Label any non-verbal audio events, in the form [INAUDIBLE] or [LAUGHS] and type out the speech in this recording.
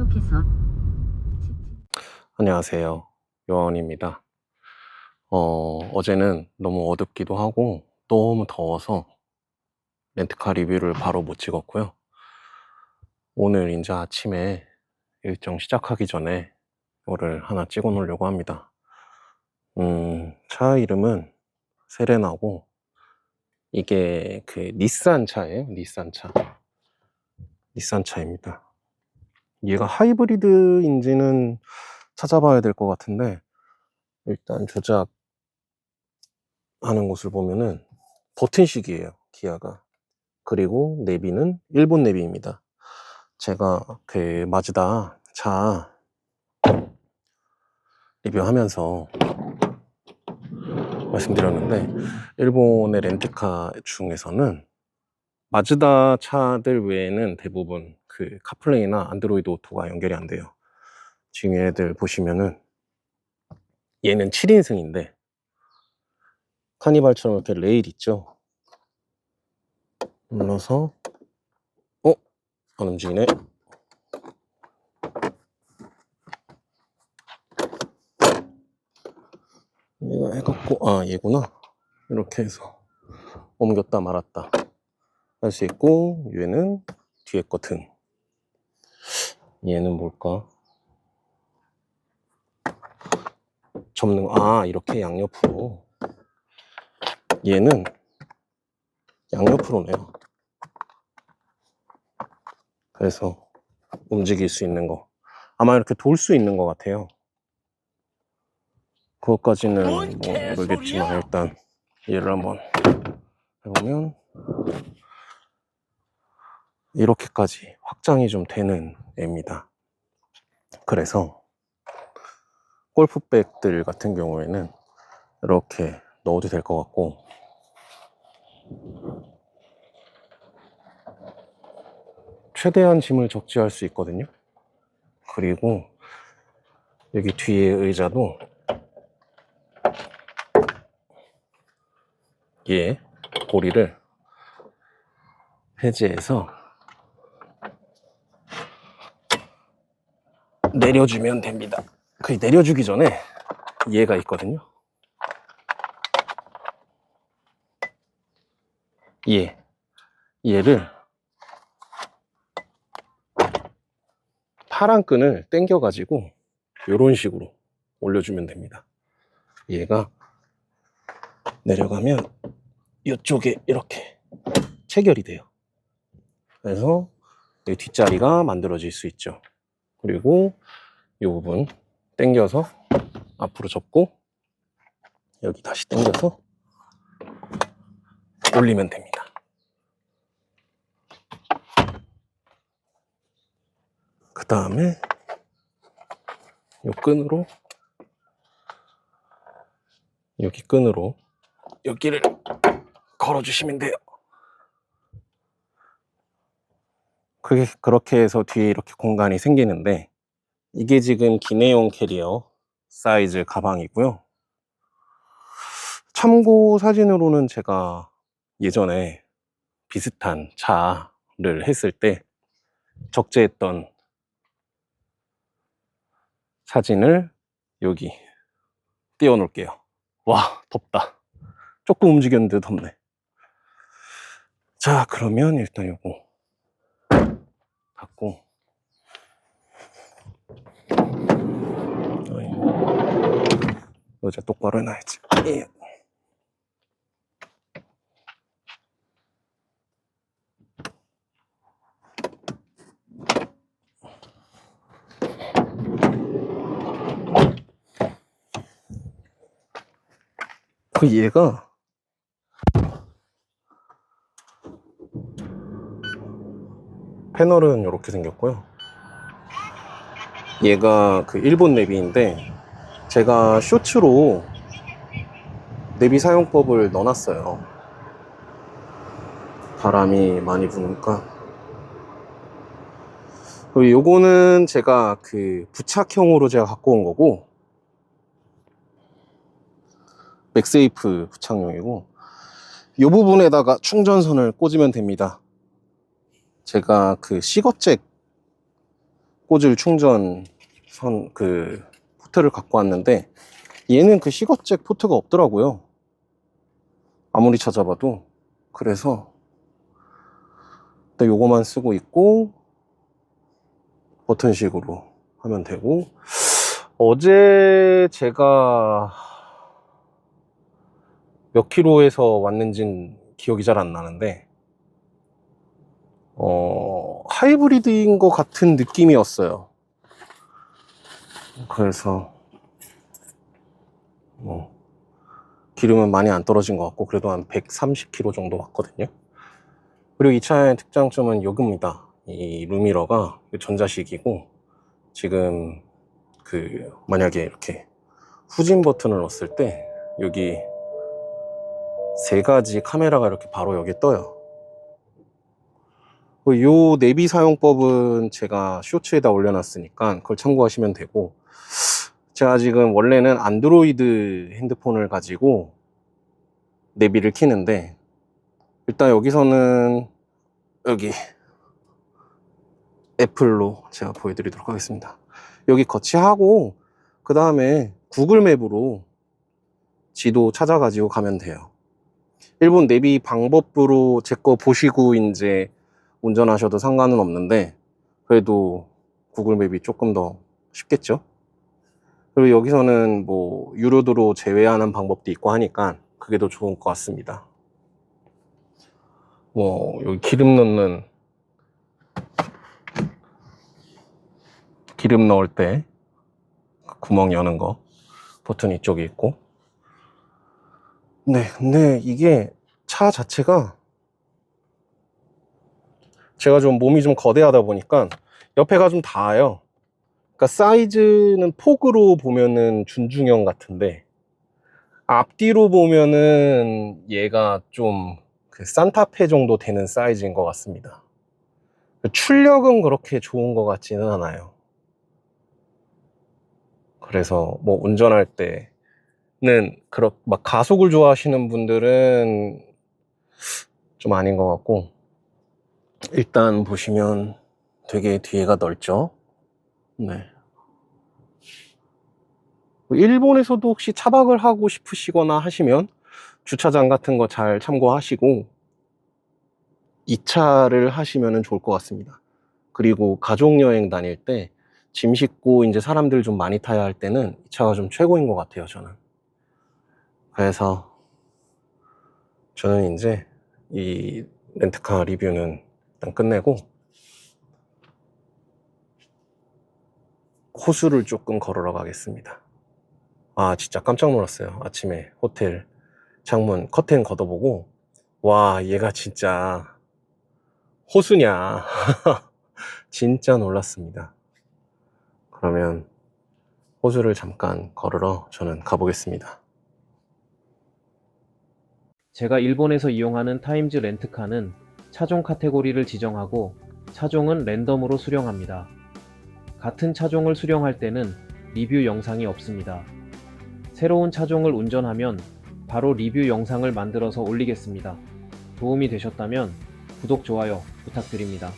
계속해서 안녕하세요. 요원입니다. 어, 어제는 너무 어둡기도 하고 너무 더워서 렌트카 리뷰를 바로 못 찍었고요. 오늘 이제 아침에 일정 시작하기 전에 이거를 하나 찍어 놓으려고 합니다. 음, 차 이름은 세레나고 이게 그 닛산 차예요. 닛산 차. 닛산 차입니다. 얘가 하이브리드인지는 찾아봐야 될 것 같은데 일단 조작하는 곳을 보면은 버튼식이에요 기아가. 그리고 내비는 일본 내비입니다. 제가 그 마즈다 차 리뷰하면서 말씀드렸는데 일본의 렌트카 중에서는 마즈다 차들 외에는 대부분 그 카플레이나 안드로이드 오토가 연결이 안 돼요. 지금 얘네들 보시면은 얘는 7인승인데 카니발처럼 이렇게 레일 있죠? 눌러서 어? 안 움직이네. 얘가 해갖고 아 얘구나. 이렇게 해서 옮겼다 말았다. 할 수 있고 얘는 뒤에 거등 얘는 뭘까? 접는 거. 아 이렇게 양옆으로. 얘는 양옆으로네요. 그래서 움직일 수 있는 거. 아마 이렇게 돌 수 있는 것 같아요. 그것까지는 뭐 모르겠지만 일단 얘를 한번 해보면 이렇게까지 확장이 좀 되는 애입니다. 그래서 골프백들 같은 경우에는 이렇게 넣어도 될 것 같고 최대한 짐을 적재할 수 있거든요. 그리고 여기 뒤에 의자도 얘 고리를 해제해서 내려주면 됩니다 그 내려주기 전에 얘가 있거든요. 얘. 얘를 파란 끈을 당겨가지고 이런 식으로 올려주면 됩니다. 얘가 내려가면 이쪽에 이렇게 체결이 돼요. 그래서 이 뒷자리가 만들어질 수 있죠. 그리고 이 부분 당겨서 앞으로 접고 여기 다시 당겨서 올리면 됩니다. 그 다음에 이 끈으로 여기 끈으로 여기를 걸어주시면 돼요. 그게 그렇게 해서 뒤에 이렇게 공간이 생기는데 이게 지금 기내용 캐리어 사이즈 가방이고요. 참고 사진으로는 제가 예전에 비슷한 차를 했을 때 적재했던 사진을 여기 띄워 놓을게요. 와, 덥다. 조금 움직였는데 덥네. 자, 그러면 일단 요거 닫고 의자 똑바로 해놔야지. 예. 그 얘가 패널은 이렇게 생겼고요. 얘가 그 일본 내비인데 제가 쇼츠로 내비 사용법을 넣어놨어요. 바람이 많이 부니까. 그리고 요거는 제가 그 부착형으로 제가 갖고 온 거고, 맥세이프 부착용이고, 요 부분에다가 충전선을 꽂으면 됩니다. 제가 그 시거잭 꽂을 충전 선 그 포트를 갖고 왔는데 얘는 그 시거잭 포트가 없더라고요. 아무리 찾아봐도 그래서 일단 요거만 쓰고 있고 버튼식으로 하면 되고 어제 제가 몇 킬로에서 왔는진 기억이 잘 안 나는데 어 하이브리드인 것 같은 느낌이었어요. 그래서 뭐 기름은 많이 안 떨어진 것 같고 그래도 한 130km 정도 왔거든요. 그리고 이 차의 특장점은 요겁니다. 이 루미러가 전자식이고 지금 그 만약에 이렇게 후진 버튼을 넣었을 때 여기 세 가지 카메라가 이렇게 바로 여기 떠요. 그요 내비 사용법은 제가 쇼츠에다 올려놨으니까 그걸 참고하시면 되고 제가 지금 원래는 안드로이드 핸드폰을 가지고 내비를 키는데 일단 여기서는 여기 애플로 제가 보여드리도록 하겠습니다. 여기 거치하고 그 다음에 구글 맵으로 지도 찾아가지고 가면 돼요. 일본 내비 방법으로 제 거 보시고 이제 운전하셔도 상관은 없는데 그래도 구글 맵이 조금 더 쉽겠죠? 그리고 여기서는 뭐 유료도로 제외하는 방법도 있고 하니까 그게 더 좋은 것 같습니다. 뭐 여기 기름 넣는 기름 넣을 때 구멍 여는 거 버튼 이쪽에 있고 네 근데 이게 차 자체가 제가 좀 몸이 좀 거대하다 보니까 옆에가 좀 닿아요 그러니까 사이즈는 폭으로 보면은 준중형 같은데 앞뒤로 보면은 얘가 좀 그 산타페 정도 되는 사이즈인 것 같습니다. 출력은 그렇게 좋은 것 같지는 않아요. 그래서 뭐 운전할 때는 그렇 막 가속을 좋아하시는 분들은 좀 아닌 것 같고 일단 보시면 되게 뒤에가 넓죠. 네. 뭐 일본에서도 혹시 차박을 하고 싶으시거나 하시면 주차장 같은 거 잘 참고하시고 이 차를 하시면 좋을 것 같습니다. 그리고 가족 여행 다닐 때 짐 싣고 이제 사람들 좀 많이 타야 할 때는 이 차가 좀 최고인 것 같아요, 저는. 그래서 저는 이제 이 렌트카 리뷰는 일단 끝내고 호수를 조금 걸으러 가겠습니다. 아, 진짜 깜짝 놀랐어요. 아침에 호텔 창문 커튼 걷어보고 와, 얘가 진짜 호수냐. [LAUGHS] 진짜 놀랐습니다. 그러면 호수를 잠깐 걸으러 저는 가보겠습니다. 제가 일본에서 이용하는 타임즈 렌트카는 차종 카테고리를 지정하고 차종은 랜덤으로 수령합니다. 같은 차종을 수령할 때는 리뷰 영상이 없습니다. 새로운 차종을 운전하면 바로 리뷰 영상을 만들어서 올리겠습니다. 도움이 되셨다면 구독, 좋아요 부탁드립니다.